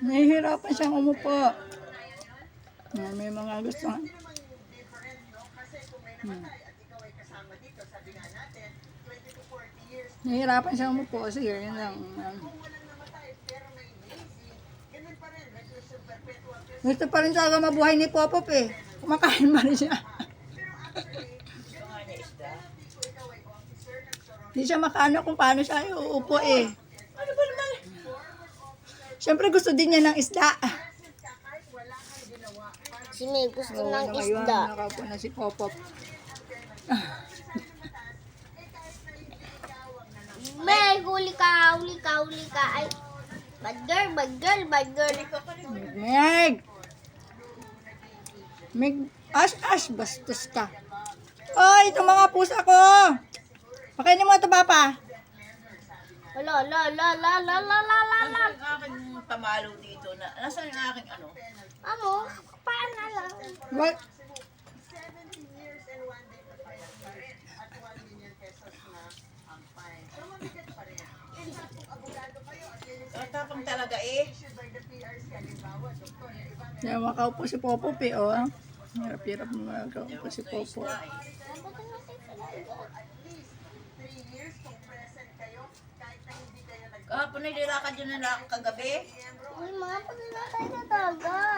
Nahihirapan siyang umupo. Ah, May mga gusto. Hmm. Nahihirapan siyang umupo. Sige, yun lang. Ah. Gusto pa rin talaga mabuhay ni Popop eh. Kumakain pa rin siya. Hindi siya makano kung paano siya uupo eh. Ano? Siyempre gusto din niya ng isda. Si May gusto Oo, ng ngayon, isda. nakaupo na si Popop. May, huli ka, huli ka, huli ka. Ay, bad girl, bad girl, bad girl. Meg! Meg, ash, ash, bastos ka. Oy, itong mga pusa ko! Pakainin mo ito, Papa. Ala, ala, ala, ala, ala, ala, ala, ala. Nasaan yung aking pamalo dito? Na, nasaan yung aking ano? Ano? Paan na lang. What? Tatapang talaga eh. Nawakaw po si Popop eh, oh. Hirap-hirap mga gawin po si Popo. Apo na dira ka dyan kagabi? Ay, mga pag-alakay na taga.